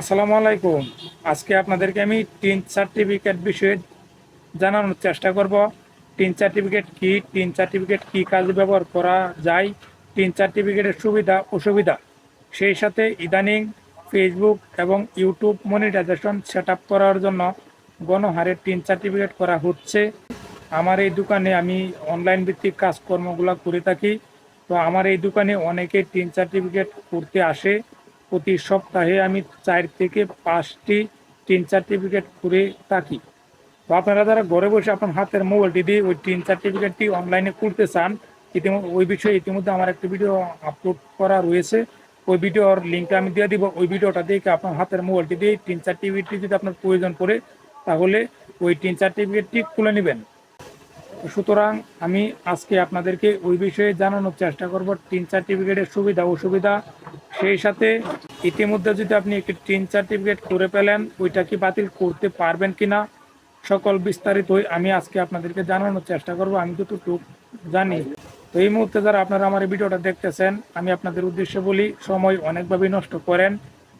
আসসালামু আলাইকুম। আজকে আপনাদেরকে আমি টিন সার্টিফিকেট বিষয়ে জানানোর চেষ্টা করব। টিন সার্টিফিকেট কি? টিন সার্টিফিকেট কি কাজে ব্যবহার করা যায়? টিন সার্টিফিকেটের সুবিধা, অসুবিধা? সেই সাথে ইদানিং ফেসবুক এবং ইউটিউব মনিটাইজেশন সেট করার জন্য গণহারে টিন সার্টিফিকেট করা হচ্ছে। আমার এই দোকানে আমি অনলাইন ভিত্তিক কাজকর্মগুলো করে থাকি। তো আমার এই দোকানে অনেকে টিন সার্টিফিকেট করতে আসে। প্রতি সপ্তাহে আমি চার থেকে পাঁচটি টিন সার্টিফিকেট করে থাকি। তো আপনারা যারা ঘরে বসে আপনার হাতের মোবাইলটি দিয়ে ওই টিন সার্টিফিকেটটি অনলাইনে করতে চান, ইতিমধ্যে ওই বিষয়ে ইতিমধ্যে আমার একটা ভিডিও আপলোড করা রয়েছে। ওই ভিডিওর লিঙ্কটা আমি দিয়ে দিব। ওই ভিডিওটা দেখে আপনার হাতের মোবাইলটি দিয়ে টিন সার্টিফিকেটটি যদি আপনার প্রয়োজন পড়ে, তাহলে ওই টিন সার্টিফিকেটটি খুলে নেবেন। সুতরাং আমি আজকে আপনাদেরকে ওই বিষয়ে জানানোর চেষ্টা করব। টিন সার্টিফিকেটের সুবিধা, অসুবিধা, সেই সাথে ইতিমধ্যে যদি আপনি একটি টিন সার্টিফিকেট করে পেলেন ওইটা কি বাতিল করতে পারবেন কিনা? সকল বিস্তারিত আমি আজকে আপনাদেরকে জানানোর চেষ্টা করব। আমি যতটুকু জানি, তো এই মুহূর্তে যারা আপনারা আমার এই ভিডিওটা দেখতেছেন, আমি আপনাদের উদ্দেশ্যে বলি, সময় অনেকভাবেই নষ্ট করেন।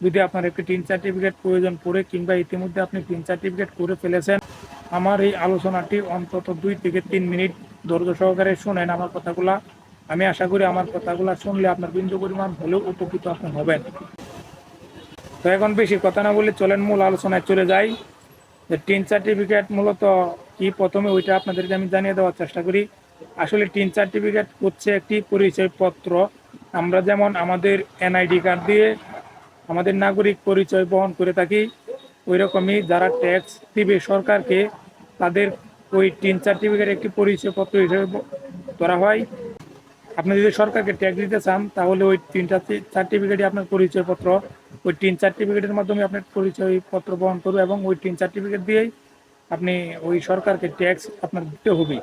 যদি আপনার একটি টিন সার্টিফিকেট প্রয়োজন পড়ে কিংবা ইতিমধ্যে আপনি টিন সার্টিফিকেট করে ফেলেছেন, আমার এই আলোচনাটি অন্তত দুই থেকে তিন মিনিট ধৈর্য সহকারে শুনেন আমার কথাগুলা। আমি আশা করি আমার কথাগুলা শুনলে আপনার বিন্দু পরিমাণ হলেও উপকৃত আপনি হবেন। তো এখন বেশি কথা না বলে চলেন মূল আলোচনায় চলে যাই। যে টিন সার্টিফিকেট মূলত কি প্রথমে ওইটা আপনাদেরকে আমি জানিয়ে দেওয়ার চেষ্টা করি। আসলে টিন সার্টিফিকেট হচ্ছে একটি পরিচয়পত্র। আমরা যেমন আমাদের এনআইডি কার্ড দিয়ে আমাদের নাগরিক পরিচয় বহন করে থাকি ওই রকমই যারা ট্যাক্স দিবে সরকারকে, তাদের ওই টিন সার্টিফিকেট একটি পরিচয়পত্র হিসেবে ধরা হয়। আপনি যদি সরকারকে ট্যাক্স দিতে চান, তাহলে ওই তিনটা সার্টিফিকেটই আপনার পরিচয়পত্র। ওই তিন সার্টিফিকেটের মাধ্যমে আপনার পরিচয়পত্র বহন করবে এবং ওই তিন সার্টিফিকেট দিয়েই আপনি ওই সরকারকে ট্যাক্স আপনার দিতে হবে।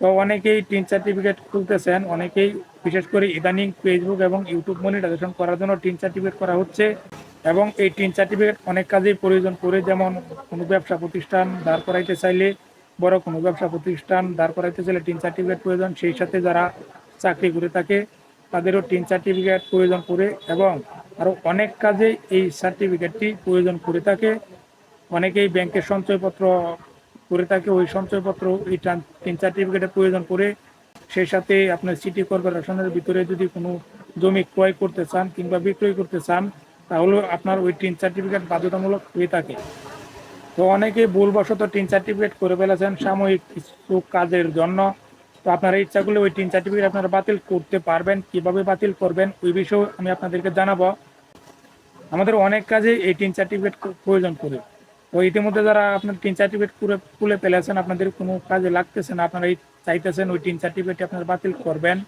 তো অনেকেই টিন সার্টিফিকেট খুলতেছেন, অনেকেই বিশেষ করে ইদানিং ফেসবুক এবং ইউটিউব মনিটাইজেশন করার জন্য টিন সার্টিফিকেট করা হচ্ছে এবং এই টিন সার্টিফিকেট অনেক কাজেই প্রয়োজন পড়ে, যেমন কোনো ব্যবসা প্রতিষ্ঠান দাঁড় করাইতে চাইলে, বড় কোনো ব্যবসা প্রতিষ্ঠান দাঁড় করাইতে চাইলে টিন সার্টিফিকেট প্রয়োজন। সেই সাথে যারা চাকরি করে থাকে, তাদেরও টিন সার্টিফিকেট প্রয়োজন পড়ে এবং আরও অনেক কাজে এই সার্টিফিকেটটি প্রয়োজন করে থাকে। অনেকেই ব্যাংকের সঞ্চয়পত্র করে থাকে, ওই সঞ্চয়পত্র এই তিন সার্টিফিকেটের প্রয়োজন করে সেই সাথে আপনার সিটি কর্পোরেশনের ভিতরে যদি কোনো জমি ক্রয় করতে চান কিংবা বিক্রয় করতে চান তাহলেও আপনার ওই টিন সার্টিফিকেট বাধ্যতামূলক হয়ে থাকে। তো অনেকে ভুলবশত টিন সার্টিফিকেট করে ফেলেছেন সাময়িক কিছু কাজের জন্য। তো আপনারা ইচ্ছা করলে ওই টিন সার্টিফিকেট আপনারা বাতিল করতে পারবেন, কীভাবে বাতিল করবেন, ওই বিষয়ে আমি আপনাদেরকে জানাব। আমাদের অনেক কাজে এই টিন সার্টিফিকেট প্রয়োজন পড়ে তো ইতিমধ্যে যারা আপনার টিন সার্টিফিকেট করে খুলে ফেলেছেন, আপনাদের কোনো কাজে লাগতেছে না আপনারা চাইতেছেন ওই টিন সার্টিফিকেট আপনারা বাতিল করবেন।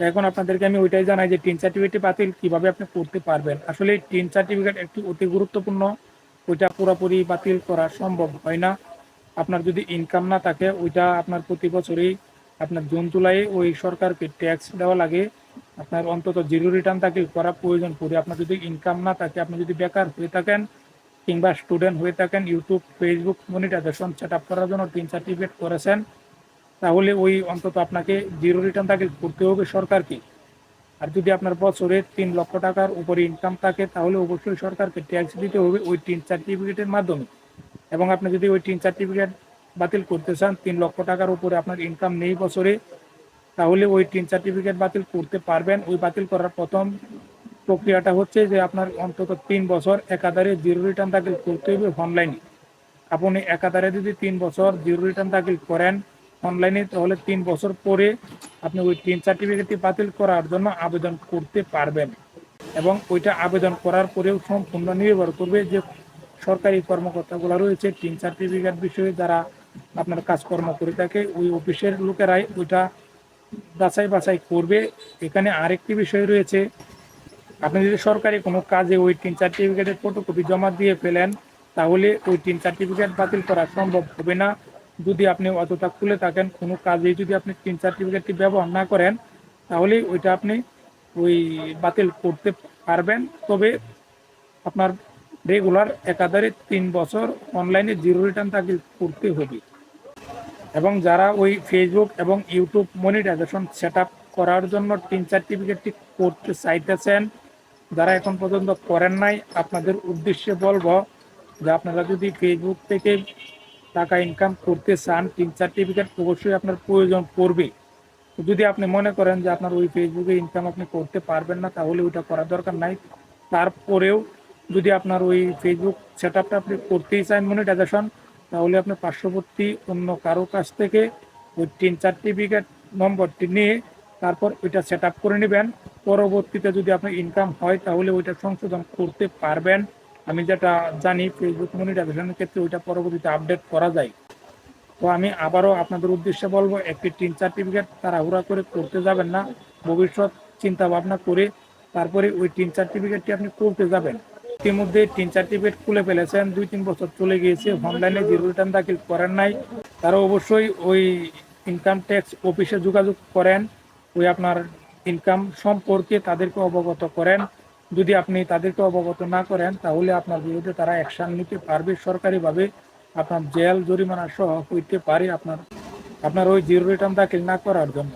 এখন আপনাদেরকে আমি ওইটাই জানাই যে টিন সার্টিফিকেট বাতিল কীভাবে আপনি করতে পারবেন। আসলে এই টিন সার্টিফিকেট একটি অতি গুরুত্বপূর্ণ, ওইটা পুরোপুরি বাতিল করা সম্ভব হয় না। আপনার যদি ইনকাম না থাকে, ওইটা আপনার প্রতি বছরই আপনার জুন, জুলাই ওই সরকারকে ট্যাক্স দেওয়া লাগে। আপনার অন্তত জিরো রিটার্ন দাখিল করা প্রয়োজন পড়ে। আপনার যদি ইনকাম না থাকে, আপনি যদি বেকার হয়ে থাকেন কিংবা স্টুডেন্ট হয়ে থাকেন YouTube Facebook monetization set up করার জন্য তিন সার্টিফিকেট করেছেন, তাহলে ওই অন্তত আপনাকে জিরো রিটার্ন দাখিল করতে হবে সরকারকে। আর যদি আপনার বছরে তিন লক্ষ টাকার উপরে ইনকাম থাকে, তাহলে অবশ্যই সরকারকে ট্যাক্স দিতে হবে ওই তিন সার্টিফিকেটের মাধ্যমে। এবং আপনি যদি ওই তিন সার্টিফিকেট বাতিল করতে চান, তিন লক্ষ টাকার উপরে আপনার ইনকাম নেই বছরে, তাহলে ওই তিন সার্টিফিকেট বাতিল করতে পারবেন। ওই বাতিল করার প্রথম প্রক্রিয়াটা হচ্ছে যে আপনার অন্তত তিন বছর একাধারে জিরো রিটার্ন দাখিল করতে হবে অনলাইনে আপনি একাধারে যদি তিন বছর জিরো রিটার্ন দাখিল করেন অনলাইনে তাহলে তিন বছর পরে আপনি ওই তিন সার্টিফিকেটটি বাতিল করার জন্য আবেদন করতে পারবেন। এবং ওইটা আবেদন করার পরেও সম্পূর্ণ নির্ভর করবে যে সরকারি কর্মকর্তাগুলো রয়েছে, তিন সার্টিফিকেট বিষয়ে যারা আপনার কাজকর্ম করে থাকে, ওই অফিসের লোকেরাই ওইটা বাছাই বাছাই করবে। এখানে আরেকটি বিষয় রয়েছে, আপনি যদি সরকারি কোনো কাজে ওই তিন সার্টিফিকেটের ফটোকপি জমা দিয়ে ফেলেন, তাহলে ওই তিন সার্টিফিকেট বাতিল করা সম্ভব হবে না। যদি আপনি অতটা খুলে থাকেন, কোনো কাজে যদি আপনি তিন সার্টিফিকেটটি ব্যবহার না করেন, তাহলে ওইটা আপনি ওই বাতিল করতে পারবেন। তবে আপনার রেগুলার, একাধারে তিন বছর অনলাইনে জিরো রিটার্ন দাখিল করতে হবে। এবং যারা ওই ফেসবুক এবং ইউটিউব মনিটাইজেশন সেট করার জন্য তিন সার্টিফিকেটটি করতে চাইতেছেন, যারা এখন পর্যন্ত করেন নাই, আপনাদের উদ্দেশ্যে বলব যে আপনারা যদি ফেসবুক থেকে টাকা ইনকাম করতে চান, তিন সার্টিফিকেট অবশ্যই আপনার প্রয়োজন পড়বে। যদি আপনি মনে করেন যে আপনার ওই ফেসবুকে ইনকাম আপনি করতে পারবেন না, তাহলে ওইটা করার দরকার নাই। তারপরেও যদি আপনার ওই ফেসবুক সেট আপটা আপনি করতেই চান মনিটাইজেশন তাহলে আপনি পার্শ্ববর্তী অন্য কারও কাছ থেকে ওই তিন সার্টিফিকেট নম্বরটি নিয়ে তারপর ওইটা সেট আপ করে নেবেন। পরবর্তীতে যদি আপনার ইনকাম হয়, তাহলে ওইটা সংশোধন করতে পারবেন। আমি যেটা জানি ফেসবুক মনিটাইজেশনের ক্ষেত্রে ওইটা পরবর্তীতে আপডেট করা যায়। তো আমি আবারও আপনাদের উদ্দেশ্যে বলব, একটি টিন সার্টিফিকেট তাড়াহুড়া করে করতে যাবেন না। ভবিষ্যৎ চিন্তা ভাবনা করে তারপরে ওই টিন সার্টিফিকেটটি আপনি করতে যাবেন। ইতিমধ্যে টিন সার্টিফিকেট খুলে ফেলেছেন, দুই তিন বছর চলে গিয়েছে অনলাইনে জিরো রিটার্ন দাখিল করেন নাই। তারা অবশ্যই ওই ইনকাম ট্যাক্স অফিসে যোগাযোগ করেন, ওই আপনার ইনকাম সম্পর্কে তাদেরকে অবগত করেন। যদি আপনি তাদেরকে অবগত না করেন, তাহলে আপনার বিরুদ্ধে তারা অ্যাকশন নিতে পারবে, সরকারিভাবে আপনার জেল জরিমানা সহ হইতে পারে আপনার আপনার ওই জিরো রিটার্ন দাখিল না করার জন্য।